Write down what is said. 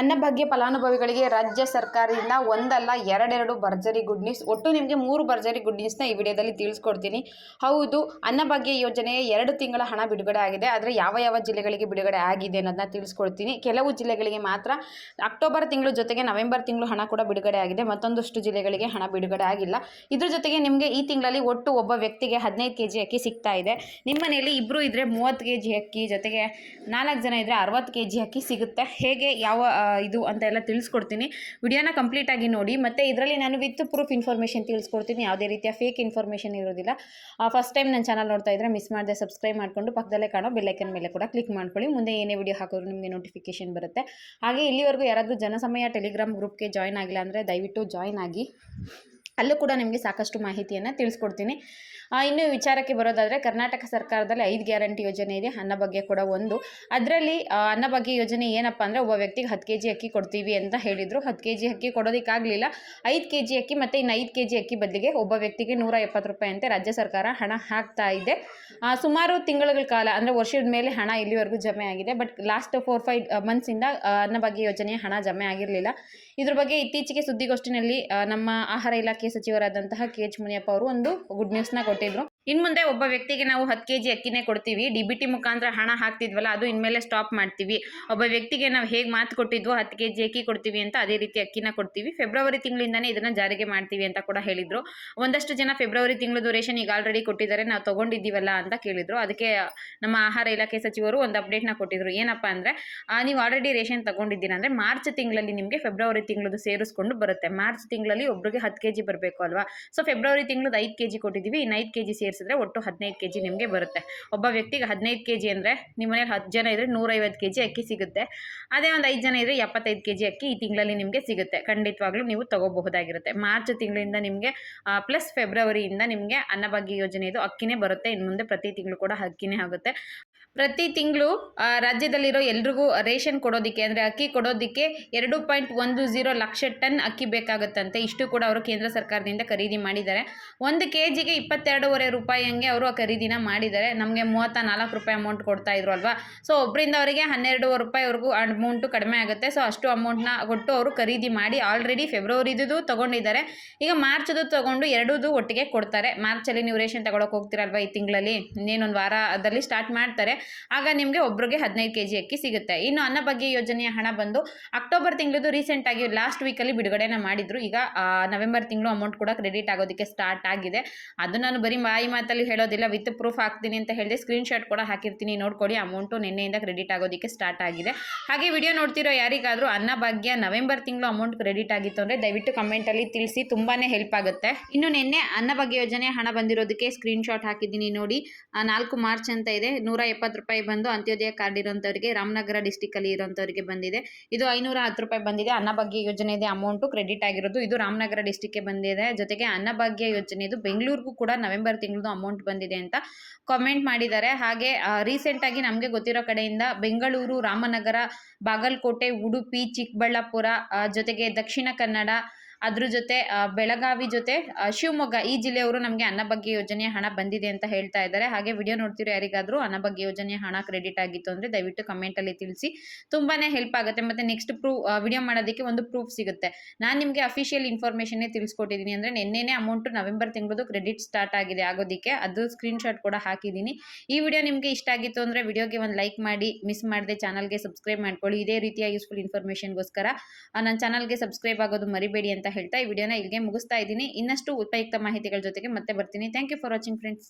ಅನ್ನಭಾಗ್ಯ ಫಲಾನುಭವಿಗಳಿಗೆ ರಾಜ್ಯ ಸರ್ಕಾರದಿಂದ ಒಂದಲ್ಲ ಎರಡೆರಡು ಭರ್ಜರಿ ಗುಡ್ ನ್ಯೂಸ್ ಒಟ್ಟು ನಿಮಗೆ ಮೂರು ಭರ್ಜರಿ ಗುಡ್ ನ್ಯೂಸ್ನ ಈ ವಿಡಿಯೋದಲ್ಲಿ ತಿಳಿಸ್ಕೊಡ್ತೀನಿ. ಹೌದು ಅನ್ನಭಾಗ್ಯ ಯೋಜನೆಯ ಎರಡು ತಿಂಗಳ ಹಣ ಬಿಡುಗಡೆ ಆಗಿದೆ. ಆದರೆ ಯಾವ ಯಾವ ಜಿಲ್ಲೆಗಳಿಗೆ ಬಿಡುಗಡೆ ಆಗಿದೆ ಅನ್ನೋದನ್ನ ತಿಳಿಸ್ಕೊಡ್ತೀನಿ. ಕೆಲವು ಜಿಲ್ಲೆಗಳಿಗೆ ಮಾತ್ರ ಅಕ್ಟೋಬರ್ ತಿಂಗಳು ಜೊತೆಗೆ ನವೆಂಬರ್ ತಿಂಗಳು ಹಣ ಕೂಡ ಬಿಡುಗಡೆ ಆಗಿದೆ. ಮತ್ತೊಂದಷ್ಟು ಜಿಲ್ಲೆಗಳಿಗೆ ಹಣ ಬಿಡುಗಡೆ ಆಗಿಲ್ಲ. ಇದ್ರ ಜೊತೆಗೆ ನಿಮಗೆ ಈ ತಿಂಗಳಲ್ಲಿ ಒಟ್ಟು ಒಬ್ಬ ವ್ಯಕ್ತಿಗೆ ಹದಿನೈದು ಕೆ ಜಿ ಅಕ್ಕಿ ಸಿಗ್ತಾ ಇದೆ. ನಿಮ್ಮ ಮನೆಯಲ್ಲಿ ಇಬ್ಬರು ಇದ್ದರೆ ಮೂವತ್ತು ಕೆ ಜಿ ಅಕ್ಕಿ, ಜೊತೆಗೆ ನಾಲ್ಕು ಜನ ಇದ್ದರೆ ಅರವತ್ತು ಕೆ ಜಿ ಅಕ್ಕಿ ಸಿಗುತ್ತೆ. ಹೇಗೆ ಯಾವ ಇದು ಅಂತ ಎಲ್ಲ ತಿಳಿಸ್ಕೊಡ್ತೀನಿ. ವಿಡಿಯೋನ ಕಂಪ್ಲೀಟಾಗಿ ನೋಡಿ. ಮತ್ತು ಇದರಲ್ಲಿ ನಾನು ವಿತ್ ಪ್ರೂಫ್ ಇನ್ಫಾರ್ಮೇಷನ್ ತಿಳಿಸ್ಕೊಡ್ತೀನಿ. ಯಾವುದೇ ರೀತಿಯ ಫೇಕ್ ಇನ್ಫಾರ್ಮೇಷನ್ ಇರೋದಿಲ್ಲ. ಫಸ್ಟ್ ಟೈಮ್ ನನ್ನ ಚಾನಲ್ ನೋಡ್ತಾ ಇದ್ದರೆ ಮಿಸ್ ಮಾಡದೆ ಸಬ್ಸ್ಕ್ರೈಬ್ ಮಾಡಿಕೊಂಡು ಪಕ್ಕದಲ್ಲೇ ಕಾಣೋ ಬೆಲ್ಲೈಕನ್ ಮೇಲೆ ಕೂಡ ಕ್ಲಿಕ್ ಮಾಡ್ಕೊಳ್ಳಿ. ಮುಂದೆ ಏನೇ ವಿಡಿಯೋ ಹಾಕಿದ್ರು ನಿಮಗೆ ನೋಟಿಫಿಕೇಶನ್ ಬರುತ್ತೆ. ಹಾಗೆ ಇಲ್ಲಿವರೆಗೂ ಯಾರಾದರೂ ಜನಸಮಯ ಟೆಲಿಗ್ರಾಮ್ ಗ್ರೂಪ್ಗೆ ಜಾಯ್ನ್ ಆಗಿಲ್ಲ ಅಂದರೆ ದಯವಿಟ್ಟು ಜಾಯ್ನ್ ಆಗಿ. ಅಲ್ಲೂ ಕೂಡ ನಿಮಗೆ ಸಾಕಷ್ಟು ಮಾಹಿತಿಯನ್ನು ತಿಳಿಸ್ಕೊಡ್ತೀನಿ. ಇನ್ನು ವಿಚಾರಕ್ಕೆ ಬರೋದಾದರೆ ಕರ್ನಾಟಕ ಸರ್ಕಾರದಲ್ಲಿ ಐದು ಗ್ಯಾರಂಟಿ ಯೋಜನೆ ಇದೆ, ಅನ್ನ ಬಗ್ಗೆ ಕೂಡ ಒಂದು. ಅದರಲ್ಲಿ ಅನ್ನಭಾಗ್ಯ ಯೋಜನೆ ಏನಪ್ಪ ಅಂದರೆ ಒಬ್ಬ ವ್ಯಕ್ತಿಗೆ ಹತ್ತು ಕೆ ಜಿ ಅಕ್ಕಿ ಕೊಡ್ತೀವಿ ಅಂತ ಹೇಳಿದರು. ಹತ್ತು ಕೆ ಜಿ ಅಕ್ಕಿ ಕೊಡೋದಕ್ಕಾಗಲಿಲ್ಲ. ಐದು ಕೆ ಜಿ ಅಕ್ಕಿ ಮತ್ತು ಇನ್ನು ಐದು ಕೆ ಜಿ ಅಕ್ಕಿ ಬದಲಿಗೆ ಒಬ್ಬ ವ್ಯಕ್ತಿಗೆ ನೂರ ಎಪ್ಪತ್ತು ರೂಪಾಯಿ ಅಂತೆ ರಾಜ್ಯ ಸರ್ಕಾರ ಹಣ ಹಾಕ್ತಾ ಇದೆ. ಸುಮಾರು ತಿಂಗಳುಗಳ ಕಾಲ ಅಂದರೆ ವರ್ಷದ ಮೇಲೆ ಹಣ ಇಲ್ಲಿವರೆಗೂ ಜಮೆ ಆಗಿದೆ. ಬಟ್ ಲಾಸ್ಟ್ ಫೋರ್ ಫೈವ್ ಮಂತ್ಸಿಂದ ಅನ್ನಭಾಗ್ಯ ಯೋಜನೆಯ ಹಣ ಜಮೆ ಆಗಿರಲಿಲ್ಲ. ಇದ್ರ ಬಗ್ಗೆ ಇತ್ತೀಚೆಗೆ ಸುದ್ದಿಗೋಷ್ಠಿನಲ್ಲಿ ನಮ್ಮ ಆಹಾರ ಇಲಾಖೆ ಸಚಿವರಾದಂತಹ ಕೆ ಎಚ್ ಮುನಿಯಪ್ಪ ಅವರು ಒಂದು ಗುಡ್ ನ್ಯೂಸ್ನ ಕೊಟ್ಟಿದ್ರು. ಇನ್ನು ಮುಂದೆ ಒಬ್ಬ ವ್ಯಕ್ತಿಗೆ ನಾವು ಹತ್ತು ಕೆ ಜಿ ಅಕ್ಕಿನೇ ಕೊಡ್ತೀವಿ. ಡಿ ಬಿ ಟಿ ಮುಖಾಂತರ ಹಣ ಹಾಕ್ತಿದ್ವಲ್ಲ, ಅದು ಇನ್ಮೇಲೆ ಸ್ಟಾಪ್ ಮಾಡ್ತೀವಿ. ಒಬ್ಬ ವ್ಯಕ್ತಿಗೆ ನಾವು ಹೇಗೆ ಮಾತು ಕೊಟ್ಟಿದ್ವೋ ಹತ್ತು ಕೆ ಜಿ ಅಕ್ಕಿ ಕೊಡ್ತೀವಿ ಅಂತ ಅದೇ ರೀತಿ ಅಕ್ಕಿನ ಕೊಡ್ತೀವಿ. ಫೆಬ್ರವರಿ ತಿಂಗಳಿಂದನೇ ಇದನ್ನು ಜಾರಿಗೆ ಮಾಡ್ತೀವಿ ಅಂತ ಕೂಡ ಹೇಳಿದರು. ಒಂದಷ್ಟು ಜನ ಫೆಬ್ರವರಿ ತಿಂಗಳು ರೇಷನ್ ಈಗ ಆಲ್ರೆಡಿ ಕೊಟ್ಟಿದ್ದಾರೆ, ನಾವು ತೊಗೊಂಡಿದ್ದೀವಲ್ಲ ಅಂತ ಕೇಳಿದರು. ಅದಕ್ಕೆ ನಮ್ಮ ಆಹಾರ ಇಲಾಖೆ ಸಚಿವರು ಒಂದು ಅಪ್ಡೇಟ್ನ ಕೊಟ್ಟಿದ್ರು. ಏನಪ್ಪ ಅಂದರೆ ನೀವು ಆಲ್ರೆಡಿ ರೇಷನ್ ತಗೊಂಡಿದ್ದೀರಾ ಅಂದರೆ ಮಾರ್ಚ್ ತಿಂಗಳಲ್ಲಿ ನಿಮಗೆ ಫೆಬ್ರವರಿ ತಿಂಗಳದು ಸೇರಿಸ್ಕೊಂಡು ಬರುತ್ತೆ. ಮಾರ್ಚ್ ತಿಂಗಳಲ್ಲಿ ಒಬ್ಬರಿಗೆ ಹತ್ತು ಕೆ ಜಿ ಬರಬೇಕು ಅಲ್ವಾ? ಸೊ ಫೆಬ್ರವರಿ ತಿಂಗಳದ್ದು ಐದು ಕೆ ಜಿ ಕೊಟ್ಟಿದ್ದೀವಿ. ಇನ್ನು ಐದು ಕೆ ಜಿ ಸೇರಿಸಿದ್ರೆ ಒಟ್ಟು ಹದಿನೈದು ಕೆ ಜಿ ನಿಮಗೆ ಬರುತ್ತೆ. ಒಬ್ಬ ವ್ಯಕ್ತಿಗೆ ಹದಿನೈದು ಕೆ ಜಿ ಅಂದರೆ ನಿಮ್ಮ ಮನೇಲಿ ಹತ್ತು ಜನ ಇದ್ದರೆ ನೂರೈವತ್ತು ಕೆ ಜಿ ಅಕ್ಕಿ ಸಿಗುತ್ತೆ. ಅದೇ ಒಂದು ಐದು ಜನ ಇದ್ದರೆ ಎಪ್ಪತ್ತೈದು ಕೆ ಜಿ ಅಕ್ಕಿ ಈ ತಿಂಗಳಲ್ಲಿ ನಿಮಗೆ ಸಿಗುತ್ತೆ. ಖಂಡಿತವಾಗ್ಲೂ ನೀವು ತಗೋಬಹುದಾಗಿರುತ್ತೆ. ಮಾರ್ಚ್ ತಿಂಗಳಿಂದ ನಿಮಗೆ ಪ್ಲಸ್ ಫೆಬ್ರವರಿಯಿಂದ ನಿಮಗೆ ಅನ್ನಭಾಗ್ಯ ಯೋಜನೆಯದು ಅಕ್ಕಿನೇ ಬರುತ್ತೆ. ಇನ್ನು ಮುಂದೆ ಪ್ರತಿ ತಿಂಗಳು ಕೂಡ ಅಕ್ಕಿನೇ ಆಗುತ್ತೆ. ಪ್ರತಿ ತಿಂಗಳು ರಾಜ್ಯದಲ್ಲಿರೋ ಎಲ್ರಿಗೂ ರೇಷನ್ ಕೊಡೋದಕ್ಕೆ, ಅಂದರೆ ಅಕ್ಕಿ ಕೊಡೋದಕ್ಕೆ ಎರಡು ಪಾಯಿಂಟ್ ಒಂದು ಝೀರೋ ಲಕ್ಷ ಟನ್ ಅಕ್ಕಿ ಬೇಕಾಗುತ್ತಂತೆ. ಇಷ್ಟು ಕೂಡ ಅವರು ಕೇಂದ್ರ ಸರ್ಕಾರದಿಂದ ಖರೀದಿ ಮಾಡಿದ್ದಾರೆ. ಒಂದು ಕೆ ಜಿಗೆ ಇಪ್ಪತ್ತೆರಡೂವರೆ ರೂಪಾಯಿ ಹಂಗೆ ಅವರು ಆ ಖರೀದಿನ ಮಾಡಿದ್ದಾರೆ. ನಮಗೆ ಮೂವತ್ತ ನಾಲ್ಕು ರೂಪಾಯಿ ಅಮೌಂಟ್ ಕೊಡ್ತಾ ಇದ್ರು ಅಲ್ವಾ? ಸೊ ಒಬ್ಬರಿಂದ ಅವರಿಗೆ ಹನ್ನೆರಡೂವರೆ ರೂಪಾಯಿವರೆಗೂ ಅಮೌಂಟು ಕಡಿಮೆ ಆಗುತ್ತೆ. ಸೊ ಅಷ್ಟು ಅಮೌಂಟ್ನ ಕೊಟ್ಟು ಅವರು ಖರೀದಿ ಮಾಡಿ ಆಲ್ರೆಡಿ ಫೆಬ್ರವರಿದು ತೊಗೊಂಡಿದ್ದಾರೆ. ಈಗ ಮಾರ್ಚ್ದು ತೊಗೊಂಡು ಎರಡೂದು ಒಟ್ಟಿಗೆ ಕೊಡ್ತಾರೆ. ಮಾರ್ಚಲ್ಲಿ ನೀವು ರೇಷನ್ ತಗೊಳಕ್ಕೆ ಹೋಗ್ತೀರಲ್ವಾ ಈ ತಿಂಗಳಲ್ಲಿ? ಇನ್ನೇನೊಂದು ವಾರದಲ್ಲಿ ಸ್ಟಾರ್ಟ್ ಮಾಡ್ತಾರೆ. ಆಗ ನಿಮಗೆ ಒಬ್ರಿಗೆ ಹದಿನೈದು ಕೆ ಜಿ ಅಕ್ಕಿ ಸಿಗುತ್ತೆ. ಇನ್ನು ಅನ್ನಭಾಗ್ಯ ಯೋಜನೆಯ ಹಣ ಬಂದು ಅಕ್ಟೋಬರ್ ತಿಂಗಳದು ರೀಸೆಂಟಾಗಿ ಲಾಸ್ಟ್ ವೀಕಲ್ಲಿ ಬಿಡುಗಡೆನ ಮಾಡಿದ್ರು. ಈಗ ನವೆಂಬರ್ ತಿಂಗಳು ಅಮೌಂಟ್ ಕೂಡ ಕ್ರೆಡಿಟ್ ಆಗೋದಕ್ಕೆ ಸ್ಟಾರ್ಟ್ ಆಗಿದೆ. ಅದು ನಾನು ಬರೀ ಮಾಯಿ ಮಾತಲ್ಲಿ ಹೇಳೋದಿಲ್ಲ ವಿತ್ ಪ್ರೂಫ್ ಹಾಕ್ತೀನಿ ಅಂತ ಹೇಳಿದೆ ಸ್ಕ್ರೀನ್ಶಾಟ್ ಕೂಡ ಹಾಕಿರ್ತೀನಿ. ನೋಡ್ಕೊಳ್ಳಿ ಅಮೌಂಟು ನಿನ್ನೆಯಿಂದ ಕ್ರೆಡಿಟ್ ಆಗೋದಕ್ಕೆ ಸ್ಟಾರ್ಟ್ ಆಗಿದೆ. ಹಾಗೆ ವಿಡಿಯೋ ನೋಡ್ತಿರೋ ಯಾರಿಗಾದರೂ ಅನ್ನಭಾಗ್ಯ ನವೆಂಬರ್ ತಿಂಗಳು ಅಮೌಂಟ್ ಕ್ರೆಡಿಟ್ ಆಗಿತ್ತು ಅಂದರೆ ದಯವಿಟ್ಟು ಕಮೆಂಟಲ್ಲಿ ತಿಳಿಸಿ ತುಂಬಾ ಹೆಲ್ಪ್ ಆಗುತ್ತೆ. ಇನ್ನು ನಿನ್ನೆ ಅನ್ನಭಾಗ್ಯ ಯೋಜನೆ ಹಣ ಬಂದಿರೋದಕ್ಕೆ ಸ್ಕ್ರೀನ್ಶಾಟ್ ಹಾಕಿದ್ದೀನಿ ನೋಡಿ. ನಾಲ್ಕು ಮಾರ್ಚ್ ಅಂತ ಇದೆ. ನೂರ ಎಪ್ಪತ್ತು ರೂಪಾಯಿ ಬಂದು ಅಂತ್ಯೋದಯ ಕಾರ್ಡ್ ಇರೋಂಥವ್ರಿಗೆ, ರಾಮನಗರ ಡಿಸ್ಟಿಕಲ್ಲಿ ಇರೋಂಥವ್ರಿಗೆ ಬಂದಿದೆ. ಇದು ಐನೂರ ಹತ್ತು ರೂಪಾಯಿ ಬಂದಿದೆ. ಅನ್ನಭಾಗ್ಯ ಯೋಜನೆದೆ ಅಮೌಂಟು ಕ್ರೆಡಿಟ್ ಆಗಿರೋದು. ಇದು ರಾಮನಗರ ಡಿಸ್ಟಿಕ್ಗೆ ಬಂದಿದೆ. ಜೊತೆಗೆ ಅನ್ನಭಾಗ್ಯ ಯೋಜನೆದು ಬೆಂಗಳೂರಿಗೂ ಕೂಡ ನವೆಂಬರ್ ತಿಂಗಳದು ಅಮೌಂಟ್ ಬಂದಿದೆ ಅಂತ ಕಾಮೆಂಟ್ ಮಾಡಿದ್ದಾರೆ. ಹಾಗೆ ರೀಸೆಂಟಾಗಿ ನಮಗೆ ಗೊತ್ತಿರೋ ಕಡೆಯಿಂದ ಬೆಂಗಳೂರು, ರಾಮನಗರ, ಬಾಗಲಕೋಟೆ, ಉಡುಪಿ, ಚಿಕ್ಕಬಳ್ಳಾಪುರ ಜೊತೆಗೆ ದಕ್ಷಿಣ ಕನ್ನಡ ಅದ್ರ ಜೊತೆ ಬೆಳಗಾವಿ ಜೊತೆ ಶಿವಮೊಗ್ಗ, ಈ ಜಿಲ್ಲೆಯವರು ನಮಗೆ ಅನ್ನಭಾಗ್ಯ ಯೋಜನೆಯ ಹಣ ಬಂದಿದೆ ಅಂತ ಹೇಳ್ತಾ ಇದ್ದಾರೆ. ಹಾಗೆ ವಿಡಿಯೋ ನೋಡ್ತಿರೋ ಯಾರಿಗಾದರೂ ಅನ್ನಭಾಗ್ಯ ಯೋಜನೆಯ ಹಣ ಕ್ರೆಡಿಟ್ ಆಗಿತ್ತು ಅಂದರೆ ದಯವಿಟ್ಟು ಕಮೆಂಟಲ್ಲಿ ತಿಳಿಸಿ. ತುಂಬಾ ಹೆಲ್ಪ್ ಆಗುತ್ತೆ. ಮತ್ತು ನೆಕ್ಸ್ಟ್ ಪ್ರೂಫ್ ವಿಡಿಯೋ ಮಾಡೋದಕ್ಕೆ ಒಂದು ಪ್ರೂಫ್ ಸಿಗುತ್ತೆ. ನಾನು ನಿಮಗೆ ಅಫಿಷಿಯಲ್ ಇನ್ಫಾರ್ಮೇಷನ್ನೇ ತಿಳಿಸ್ಕೊಟ್ಟಿದ್ದೀನಿ ಅಂದರೆ ನಿನ್ನೆನೇ ಅಮೌಂಟು ನವೆಂಬರ್ ತಿಂಗಳದು ಕ್ರೆಡಿಟ್ ಸ್ಟಾರ್ಟ್ ಆಗಿದೆ ಆಗೋದಕ್ಕೆ. ಅದು ಸ್ಕ್ರೀನ್ಶಾಟ್ ಕೂಡ ಹಾಕಿದ್ದೀನಿ. ಈ ವಿಡಿಯೋ ನಿಮಗೆ ಇಷ್ಟ ಆಗಿತ್ತು ಅಂದರೆ ವಿಡಿಯೋಗೆ ಒಂದು ಲೈಕ್ ಮಾಡಿ ಮಿಸ್ ಮಾಡದೆ ಚಾನಲ್ಗೆ ಸಬ್ಸ್ಕ್ರೈಬ್ ಮಾಡ್ಕೊಳ್ಳಿ. ಇದೇ ರೀತಿಯ ಯೂಸ್ಫುಲ್ ಇನ್ಫಾರ್ಮೇಷನ್ಗೋಸ್ಕರ ನನ್ನ ಚಾನಲ್ಗೆ ಸಬ್ಸ್ಕ್ರೈಬ್ ಆಗೋದು ಮರಿಬೇಡಿ ಅಂತ ಹೇಳ್ತಾ ಈ ವಿಡಿಯೋನ ಇಲ್ಲಿಗೆ ಮುಗಿಸ್ತಾ ಇದ್ದೀನಿ. ಇನ್ನಷ್ಟು ಉಪಯುಕ್ತ ಮಾಹಿತಿಗಳ ಜೊತೆಗೆ ಮತ್ತೆ ಬರ್ತೀನಿ. Thank you for watching friends